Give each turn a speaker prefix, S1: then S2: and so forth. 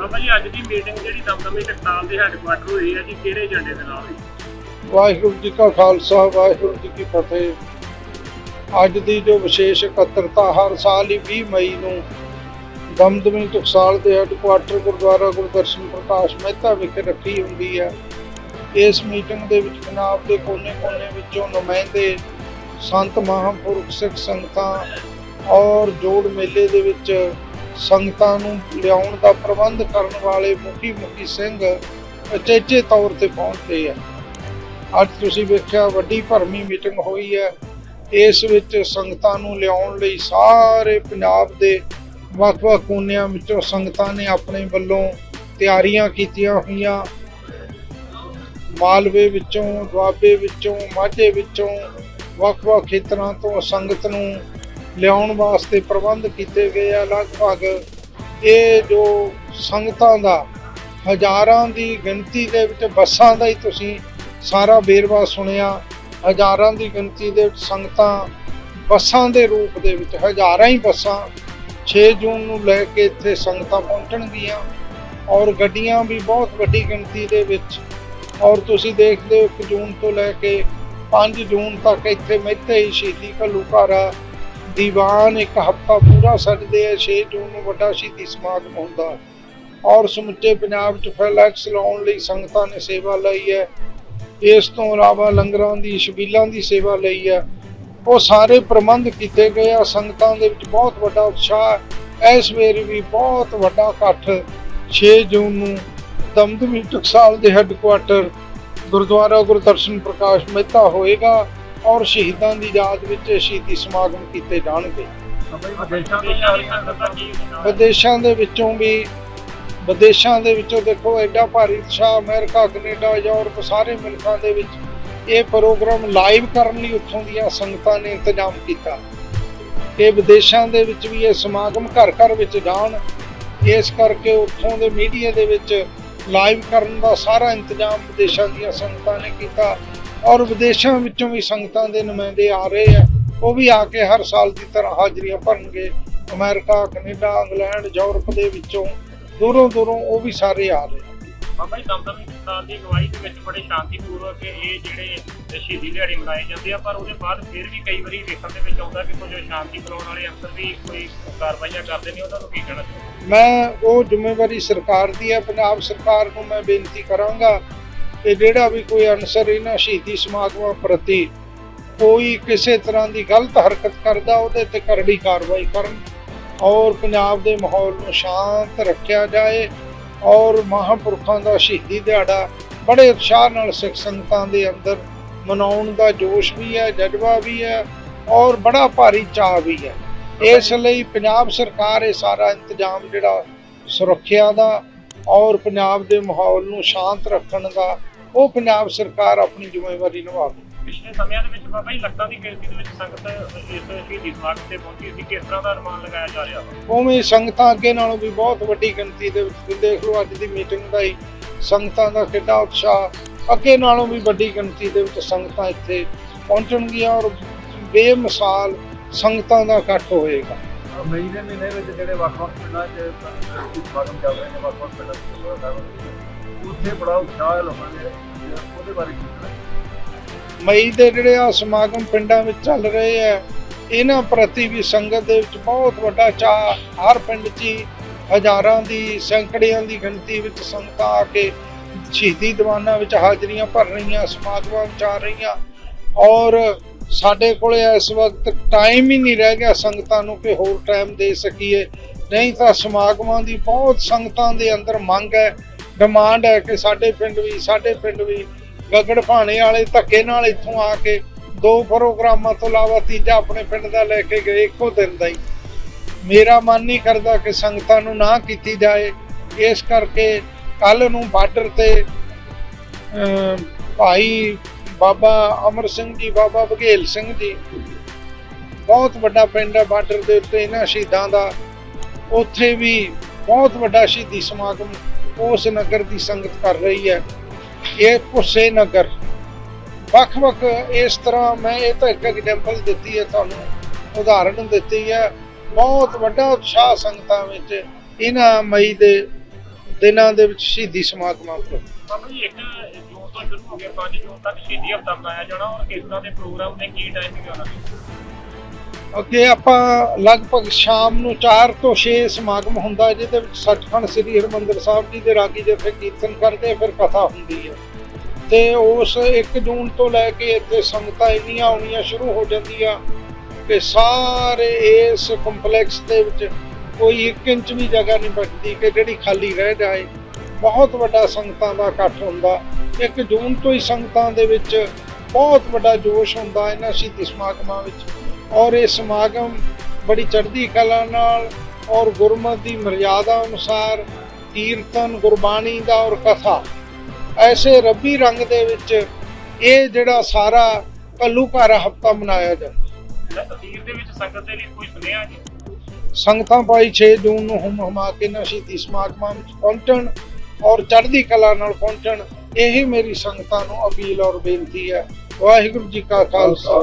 S1: ਬਾਬਾ ਜੀ, ਅੱਜ ਦੀ ਮੀਟਿੰਗ ਜਿਹੜੀ ਦਮਦਮੀ ਟਕਸਾਲ ਦੇ ਹੈੱਡਕੁਆਟਰ ਹੋਈ ਹੈ ਜੀ, ਕਿਹੜੇ ਏਜੰਡੇ ਦੇ ਨਾਲ ਹੋਈ?
S2: ਵਾਹਿਗੁਰੂ ਜੀ ਕਾ ਖਾਲਸਾ, ਵਾਹਿਗੁਰੂ ਜੀ ਕੀ ਫਤਿਹ। ਅੱਜ ਦੀ ਜੋ ਵਿਸ਼ੇਸ਼ ਇਕੱਤਰਤਾ ਹਰ ਸਾਲ ਹੀ 20 ਮਈ ਨੂੰ ਦਮਦਮੀ ਟਕਸਾਲ ਦੇ ਹੈੱਡਕੁਆਟਰ ਗੁਰਦੁਆਰਾ ਗੁਰਦਰਸ਼ਨ ਪ੍ਰਕਾਸ਼ ਮਹਿਤਾ ਵਿਖੇ ਰੱਖੀ ਹੁੰਦੀ ਹੈ। ਇਸ ਮੀਟਿੰਗ ਦੇ ਵਿੱਚ ਪੰਜਾਬ ਦੇ ਕੋਨੇ-ਕੋਨੇ ਵਿੱਚੋਂ ਨੁਮਾਇੰਦੇ, ਸੰਤ ਮਹਾਂਪੁਰਖ, ਸਿੱਖ ਸੰਗਤਾਂ ਔਰ ਜੋੜ ਮੇਲੇ ਦੇ ਵਿੱਚ ਸੰਗਤਾਂ ਨੂੰ ਲਿਆਉਣ ਦਾ ਪ੍ਰਬੰਧ ਕਰਨ ਵਾਲੇ ਮੁਖੀ ਮੁਖੀ ਸਿੰਘ ਉਚੇਚੇ ਤੌਰ ਤੇ ਪਹੁੰਚੇ ਆ। ਅੱਜ ਤੁਸੀਂ ਵੇਖਿਆ ਵੱਡੀ ਭਰਮੀ ਮੀਟਿੰਗ ਹੋਈ ਹੈ। ਇਸ ਵਿੱਚ ਸੰਗਤਾਂ ਨੂੰ ਲਿਆਉਣ ਲਈ ਸਾਰੇ ਪੰਜਾਬ ਦੇ ਵੱਖ-ਵੱਖ ਕੋਨਿਆਂ ਵਿੱਚੋਂ ਸੰਗਤਾਂ ਨੇ ਆਪਣੇ ਵੱਲੋਂ ਤਿਆਰੀਆਂ ਕੀਤੀਆਂ ਹੋਈਆਂ। ਮਾਲਵੇ ਵਿੱਚੋਂ, ਦੁਆਬੇ ਵਿੱਚੋਂ, ਮਾਝੇ ਵਿੱਚੋਂ ਵੱਖ-ਵੱਖ ਖੇਤਰਾਂ ਤੋਂ ਸੰਗਤ ਨੂੰ ਲਿਆਉਣ ਵਾਸਤੇ ਪ੍ਰਬੰਧ ਕੀਤੇ ਗਏ ਆ ਲਗਭਗ। ਇਹ ਜੋ ਸੰਗਤਾਂ ਦਾ, ਹਜ਼ਾਰਾਂ ਦੀ ਗਿਣਤੀ ਦੇ ਵਿੱਚ ਬੱਸਾਂ ਦਾ ਹੀ ਤੁਸੀਂ ਸਾਰਾ ਵੇਰਵਾ ਸੁਣਿਆ। ਹਜ਼ਾਰਾਂ ਦੀ ਗਿਣਤੀ ਦੇ ਵਿੱਚ ਸੰਗਤਾਂ ਬੱਸਾਂ ਦੇ ਰੂਪ ਦੇ ਵਿੱਚ, ਹਜ਼ਾਰਾਂ ਹੀ ਬੱਸਾਂ 6 ਜੂਨ ਨੂੰ ਲੈ ਕੇ ਇੱਥੇ ਸੰਗਤਾਂ ਪਹੁੰਚਣਗੀਆਂ। ਔਰ ਗੱਡੀਆਂ ਵੀ ਬਹੁਤ ਵੱਡੀ ਗਿਣਤੀ ਦੇ ਵਿੱਚ। ਔਰ ਤੁਸੀਂ ਦੇਖਦੇ ਹੋ 1 ਜੂਨ ਤੋਂ ਲੈ ਕੇ 5 ਜੂਨ ਤੱਕ ਇੱਥੇ ਮਿੱਥੇ ਹੀ ਸ਼ਹੀਦੀ ਘੱਲੂਘਾਰਾ ਦੀਵਾਨ ਇੱਕ ਹਫ਼ਤਾ ਪੂਰਾ ਸਜਦੇ ਆ 6 ਜੂਨ ਨੂੰ ਵੱਡਾ ਸ਼ਹੀਦੀ ਸਮਾਗਮ ਹੁੰਦਾ। ਔਰ ਸਮੁੱਚੇ ਪੰਜਾਬ 'ਚ ਫਲੈਕਸ ਲਾਉਣ ਲਈ ਸੰਗਤਾਂ ਨੇ ਸੇਵਾ ਲਈ ਹੈ। ਇਸ ਤੋਂ ਇਲਾਵਾ ਲੰਗਰਾਂ ਦੀ, ਸ਼ਬੀਲਾਂ ਦੀ ਸੇਵਾ ਲਈ ਹੈ। ਉਹ ਸਾਰੇ ਪ੍ਰਬੰਧ ਕੀਤੇ ਗਏ ਆ। ਸੰਗਤਾਂ ਦੇ ਵਿੱਚ ਬਹੁਤ ਵੱਡਾ ਉਤਸ਼ਾਹ ਇਸ ਵੇਰ ਵੀ ਬਹੁਤ ਵੱਡਾ ਇਕੱਠ। 6 ਜੂਨ ਨੂੰ ਦਮਦਮੀ ਟਕਸਾਲ ਦੇ ਹੈੱਡਕੁਆਟਰ ਗੁਰਦੁਆਰਾ ਗੁਰਦਰਸ਼ਨ ਪ੍ਰਕਾਸ਼ ਮਹਿਤਾ ਹੋਏਗਾ। ਔਰ ਸ਼ਹੀਦਾਂ ਦੀ ਯਾਦ ਵਿੱਚ ਸ਼ਹੀਦੀ ਸਮਾਗਮ ਕੀਤੇ ਜਾਣਗੇ।
S1: ਵਿਦੇਸ਼ਾਂ ਦੇ
S2: ਵਿੱਚੋਂ ਵੀ, ਵਿਦੇਸ਼ਾਂ ਦੇ ਵਿੱਚੋਂ ਦੇਖੋ ਐਡਾ ਭਾਰੀ ਉਤਸ਼ਾਹ ਅਮਰੀਕਾ, ਕੈਨੇਡਾ, ਯੂਰਪ ਸਾਰੇ ਮੁਲਕਾਂ ਦੇ ਵਿੱਚ ਇਹ ਪ੍ਰੋਗਰਾਮ ਲਾਈਵ ਕਰਨ ਲਈ ਉੱਥੋਂ ਦੀਆਂ ਸੰਗਤਾਂ ਨੇ ਇੰਤਜ਼ਾਮ ਕੀਤਾ। ਕਿ ਵਿਦੇਸ਼ਾਂ ਦੇ ਵਿੱਚ ਵੀ ਇਹ ਸਮਾਗਮ ਘਰ ਘਰ ਵਿੱਚ ਜਾਣ, ਇਸ ਕਰਕੇ ਉੱਥੋਂ ਦੇ ਮੀਡੀਆ ਦੇ ਵਿੱਚ ਲਾਈਵ ਕਰਨ ਦਾ ਸਾਰਾ ਇੰਤਜ਼ਾਮ ਵਿਦੇਸ਼ਾਂ ਦੀਆਂ ਸੰਗਤਾਂ ਨੇ ਕੀਤਾ। ਔਰ ਵਿਦੇਸ਼ਾਂ ਵਿੱਚੋਂ ਵੀ ਸੰਗਤਾਂ ਦੇ ਨੁਮਾਇੰਦੇ ਆ ਰਹੇ ਆ। ਉਹ ਵੀ ਆ ਕੇ ਹਰ ਸਾਲ ਦੀ ਤਰ੍ਹਾਂ ਹਾਜ਼ਰੀਆਂ ਭਰਨਗੇ। ਅਮਰੀਕਾ ਕੈਨੇਡਾ ਇੰਗਲੈਂਡ ਯੂਰਪ ਦੇ ਵਿੱਚੋਂ ਦੂਰੋਂ ਦੂਰੋਂ ਉਹ ਵੀ ਸਾਰੇ ਆ ਰਹੇ ਆ।
S1: ਬਾਬਾ ਜੀ ਦਮਦਮੀ ਟਕਸਾਲ ਦੀ ਅਗਵਾਈ ਦੇ ਵਿੱਚ ਬੜੇ ਸ਼ਾਂਤੀਪੂਰਵਕ ਇਹ ਜਿਹੜੇ ਸ਼ਹੀਦੀ ਦਿਹਾੜੇ ਮਨਾਏ ਜਾਂਦੇ ਆ ਪਰ ਉਹਦੇ ਬਾਅਦ ਫਿਰ ਵੀ ਕਈ ਵਾਰੀ ਵੇਖਣ ਦੇ ਵਿੱਚ ਆਉਂਦਾ ਕਿ ਕੁਝ ਸ਼ਾਂਤੀ ਬਣਾਉਣ ਵਾਲੇ ਅਫਸਰ ਵੀ ਕੋਈ ਕਾਰਵਾਈਆਂ ਕਰਦੇ ਨੇ ਉਹਨਾਂ ਨੂੰ ਕੀ ਕਹਿਣਾ ਚਾਹੁੰਦੇ
S2: ਮੈਂ ਉਹ ਜ਼ਿੰਮੇਵਾਰੀ ਸਰਕਾਰ ਦੀ ਹੈ ਪੰਜਾਬ ਸਰਕਾਰ ਨੂੰ ਮੈਂ ਬੇਨਤੀ ਕਰਾਂਗਾ ਕਿ ਜਿਹੜਾ ਵੀ ਕੋਈ ਅਨਸਰ ਇਹਨਾਂ ਸ਼ਹੀਦੀ ਸਮਾਗਮਾਂ ਪ੍ਰਤੀ ਕੋਈ ਕਿਸੇ ਤਰ੍ਹਾਂ ਦੀ ਗਲਤ ਹਰਕਤ ਕਰਦਾ, ਉਹਦੇ ਤੇ ਕਰੜੀ ਕਾਰਵਾਈ ਕਰਨ ਔਰ ਪੰਜਾਬ ਦੇ ਮਾਹੌਲ ਨੂੰ ਸ਼ਾਂਤ ਰੱਖਿਆ ਜਾਏ ਔਰ ਮਹਾਂਪੁਰਖਾਂ ਦਾ ਸ਼ਹੀਦੀ ਦਿਹਾੜਾ ਬੜੇ ਉਤਸ਼ਾਹ ਨਾਲ ਸਿੱਖ ਸੰਗਤਾਂ ਦੇ ਅੰਦਰ ਮਨਾਉਣ ਦਾ ਜੋਸ਼ ਵੀ ਹੈ, ਜਜ਼ਬਾ ਵੀ ਹੈ ਔਰ ਬੜਾ ਭਾਰੀ ਚਾਅ ਵੀ ਹੈ। ਇਸ ਲਈ ਪੰਜਾਬ ਸਰਕਾਰ ਇਹ ਸਾਰਾ ਇੰਤਜ਼ਾਮ ਜਿਹੜਾ ਸੁਰੱਖਿਆ ਦਾ ਔਰ ਪੰਜਾਬ ਦੇ ਮਾਹੌਲ ਨੂੰ ਸ਼ਾਂਤ ਰੱਖਣ ਦਾ ਉਹ ਪੰਜਾਬ ਸਰਕਾਰ ਆਪਣੀ ਜ਼ਿੰਮੇਵਾਰੀ ਨਿਭਾਵੇ
S1: ਪਿਛਲੇ ਸਮਿਆਂ ਦੇ ਵਿੱਚ ਬਾਬਾ ਜੀ ਲੱਖਾਂ ਦੀ ਗਿਣਤੀ ਦੇ ਵਿੱਚ ਸੰਗਤ ਇਸ ਸ਼ਹੀਦੀ ਸਮਾਗਮ ਤੇ ਪਹੁੰਚੀ ਸੀ ਕਿਸ ਤਰ੍ਹਾਂ ਦਾ ਅਨੁਮਾਨ ਲਗਾਇਆ ਜਾ ਰਿਹਾ
S2: ਉਵੇਂ ਹੀ ਸੰਗਤਾਂ ਅੱਗੇ ਨਾਲੋਂ ਵੀ ਬਹੁਤ ਵੱਡੀ ਗਿਣਤੀ ਦੇ ਵਿੱਚ ਦੇਖ ਲਓ ਅੱਜ ਦੀ ਮੀਟਿੰਗ ਦਾ ਹੀ ਸੰਗਤਾਂ ਦਾ ਕਿੰਨਾ ਉਤਸ਼ਾਹ। ਅੱਗੇ ਨਾਲੋਂ ਵੀ ਵੱਡੀ ਗਿਣਤੀ ਦੇ ਵਿੱਚ ਸੰਗਤਾਂ ਇੱਥੇ ਪਹੁੰਚਣਗੀਆਂ ਔਰ ਬੇਮਿਸਾਲ ਸੰਗਤਾਂ ਦਾ ਇਕੱਠ ਹੋਏਗਾ।
S3: ਮਈ ਦੇ ਮਹੀਨੇ ਵਿੱਚ ਜਿਹੜੇ ਵੱਖ-ਵੱਖ ਪਿੰਡਾਂ 'ਚ ਸਮਾਗਮ ਚੱਲ ਰਹੇ ਨੇ ਵੱਖ-ਵੱਖ ਪਿੰਡਾਂ 'ਚ ਗੁਰਦੁਆਰਾ ਬੜਾ ਉਤਸ਼ਾਹ ਹੈ ਉਹਦੇ ਬਾਰੇ ਕੀ ਕਹਿਣਾ
S2: ਮਈ ਦੇ ਜਿਹੜੇ ਆ ਸਮਾਗਮ ਪਿੰਡਾਂ ਵਿੱਚ ਚੱਲ ਰਹੇ ਆ, ਇਹਨਾਂ ਪ੍ਰਤੀ ਵੀ ਸੰਗਤ ਦੇ ਵਿੱਚ ਬਹੁਤ ਵੱਡਾ ਚਾਅ ਹਰ ਪਿੰਡ 'ਚ ਹੀ ਹਜ਼ਾਰਾਂ ਦੀ, ਸੈਂਕੜਿਆਂ ਦੀ ਗਿਣਤੀ ਵਿੱਚ ਸੰਗਤਾਂ ਆ ਕੇ ਸ਼ਹੀਦੀ ਦੀਵਾਨਾਂ ਵਿੱਚ ਹਾਜ਼ਰੀਆਂ ਭਰ ਰਹੀਆਂ, ਸਮਾਗਮਾਂ ਵਿੱਚ ਆ ਰਹੀਆਂ। ਔਰ ਸਾਡੇ ਕੋਲੇ ਇਸ ਵਕਤ ਟਾਈਮ ਹੀ ਨਹੀਂ ਰਹਿ ਗਿਆ ਸੰਗਤਾਂ ਨੂੰ ਕਿ ਹੋਰ ਟਾਈਮ ਦੇ ਸਕੀਏ। ਨਹੀਂ ਤਾਂ ਸਮਾਗਮਾਂ ਦੀ ਬਹੁਤ ਸੰਗਤਾਂ ਦੇ ਅੰਦਰ ਮੰਗ ਹੈ। ਡਿਮਾਂਡ ਹੈ ਕਿ ਸਾਡੇ ਪਿੰਡ ਵੀ, ਸਾਡੇ ਪਿੰਡ ਵੀ ਗਗੜ ਭਾਣੇ ਵਾਲੇ, ਧੱਕੇ ਨਾਲ ਇੱਥੋਂ ਆ ਕੇ ਦੋ ਪ੍ਰੋਗਰਾਮਾਂ ਤੋਂ ਇਲਾਵਾ ਤੀਜਾ ਆਪਣੇ ਪਿੰਡ ਦਾ ਲੈ ਕੇ ਗਏ ਇੱਕੋ ਦਿਨ ਦਾ ਹੀ। ਮੇਰਾ ਮਨ ਨਹੀਂ ਕਰਦਾ ਕਿ ਸੰਗਤਾਂ ਨੂੰ ਨਾ ਕੀਤੀ ਜਾਏ। ਇਸ ਕਰਕੇ ਕੱਲ ਨੂੰ ਬਾਰਡਰ ਤੇ ਭਾਈ ਬਾਬਾ ਅਮਰ ਸਿੰਘ ਜੀ, ਬਾਬਾ ਬਘੇਲ ਸਿੰਘ ਜੀ, ਬਹੁਤ ਵੱਡਾ ਪਿੰਡ ਹੈ ਬਾਰਡਰ ਦੇ ਉੱਤੇ ਇਹਨਾਂ ਸ਼ਹੀਦਾਂ ਦਾ। ਉੱਥੇ ਵੀ ਬਹੁਤ ਵੱਡਾ ਸ਼ਹੀਦੀ ਸਮਾਗਮ ਉਸ ਨਗਰ ਦੀ ਸੰਗਤ ਕਰ ਰਹੀ ਹੈ, ਇਹ ਪੁੱਸੇ ਨਗਰ। ਵੱਖ-ਵੱਖ ਇਸ ਤਰ੍ਹਾਂ ਮੈਂ ਇਹ ਤਾਂ ਇੱਕ ਐਗਜ਼ਾਮਪਲ ਦਿੱਤੀ ਹੈ, ਤੁਹਾਨੂੰ ਉਦਾਹਰਣ ਦਿੱਤੀ ਹੈ। ਬਹੁਤ ਵੱਡਾ ਉਤਸ਼ਾਹ ਸੰਗਤਾਂ ਵਿੱਚ ਇਹਨਾਂ ਮਈ ਦੇ ਦਿਨਾਂ ਦੇ ਵਿੱਚ ਸ਼ਹੀਦੀ ਸਮਾਗਮਾਂ ਪ੍ਰਤੀ
S1: ਬਾਬਾ ਜੀ ਇੱਕ ਜੂਨ ਤੋਂ ਸ਼ੁਰੂ ਹੋ ਗਿਆ 5 ਜੂਨ ਤੱਕ ਸ਼ਹੀਦੀ ਹਫ਼ਤਾ ਮਨਾਇਆ ਜਾਣਾ ਔਰ ਕਿਸ ਤਰ੍ਹਾਂ ਦੇ ਪ੍ਰੋਗਰਾਮ ਨੇ, ਕੀ ਟਾਈਮਿੰਗ ਹੈ
S2: ਅੱਗੇ ਆਪਾਂ ਲਗਭਗ ਸ਼ਾਮ ਨੂੰ 4 ਤੋਂ 6 ਸਮਾਗਮ ਹੁੰਦਾ ਜਿਹਦੇ ਵਿੱਚ ਸੱਚਖੰਡ ਸ੍ਰੀ ਹਰਿਮੰਦਰ ਸਾਹਿਬ ਜੀ ਦੇ ਰਾਗੀ ਜਥੇ ਕੀਰਤਨ ਕਰਦੇ ਫਿਰ ਕਥਾ ਹੁੰਦੀ ਹੈ। ਤੇ ਉਸ 1 ਜੂਨ ਤੋਂ ਲੈ ਕੇ ਇੱਥੇ ਸੰਗਤਾਂ ਇੰਨੀਆਂ ਆਉਣੀਆਂ ਸ਼ੁਰੂ ਹੋ ਜਾਂਦੀਆਂ ਕਿ ਸਾਰੇ ਇਸ ਕੰਪਲੈਕਸ ਦੇ ਵਿੱਚ ਕੋਈ 1 ਇੰਚ ਵੀ ਜਗ੍ਹਾ ਨਹੀਂ ਬਚਦੀ ਕਿ ਜਿਹੜੀ ਖਾਲੀ ਰਹਿ ਜਾਏ। ਬਹੁਤ ਵੱਡਾ ਸੰਗਤਾਂ ਦਾ ਇਕੱਠ ਹੁੰਦਾ। 1 ਜੂਨ ਤੋਂ ਹੀ ਸੰਗਤਾਂ ਦੇ ਵਿੱਚ ਬਹੁਤ ਵੱਡਾ ਜੋਸ਼ ਹੁੰਦਾ ਇਹਨਾਂ ਸ਼ਹੀਦੀ ਸਮਾਗਮਾਂ ਵਿੱਚ। ਔਰ ਇਹ ਸਮਾਗਮ ਬੜੀ ਚੜ੍ਹਦੀ ਕਲਾ ਨਾਲ ਔਰ ਗੁਰਮਤਿ ਦੀ ਮਰਿਆਦਾ ਅਨੁਸਾਰ ਕੀਰਤਨ ਗੁਰਬਾਣੀ ਦਾ ਔਰ ਕਥਾ। ਐਸੇ ਰੱਬੀ ਰੰਗ ਦੇ ਵਿੱਚ ਇਹ ਜਿਹੜਾ ਸਾਰਾ ਘੱਲੂਘਾਰਾ ਹਫਤਾ ਮਨਾਇਆ ਜਾਂਦਾ।
S1: ਤਸਵੀਰ ਦੇ ਵਿੱਚ ਸੰਗਤ ਦੇ ਲਈ ਕੋਈ ਸੁਨੇਹਾ ਜੀ
S2: ਸੰਗਤਾਂ ਭਾਈ 6 ਜੂਨ ਨੂੰ ਹੁਮ ਹੁਮਾ ਕੇ ਨਾ ਸ਼ਹੀਦੀ ਸਮਾਗਮਾਂ ਵਿੱਚ ਪਹੁੰਚਣ ਔਰ ਚੜ੍ਹਦੀ ਕਲਾ ਨਾਲ ਪਹੁੰਚਣ ਇਹੀ ਮੇਰੀ ਸੰਗਤਾਂ ਨੂੰ ਅਪੀਲ ਔਰ ਬੇਨਤੀ ਹੈ। ਵਾਹਿਗੁਰੂ ਜੀ ਕਾ ਖਾਲਸਾ।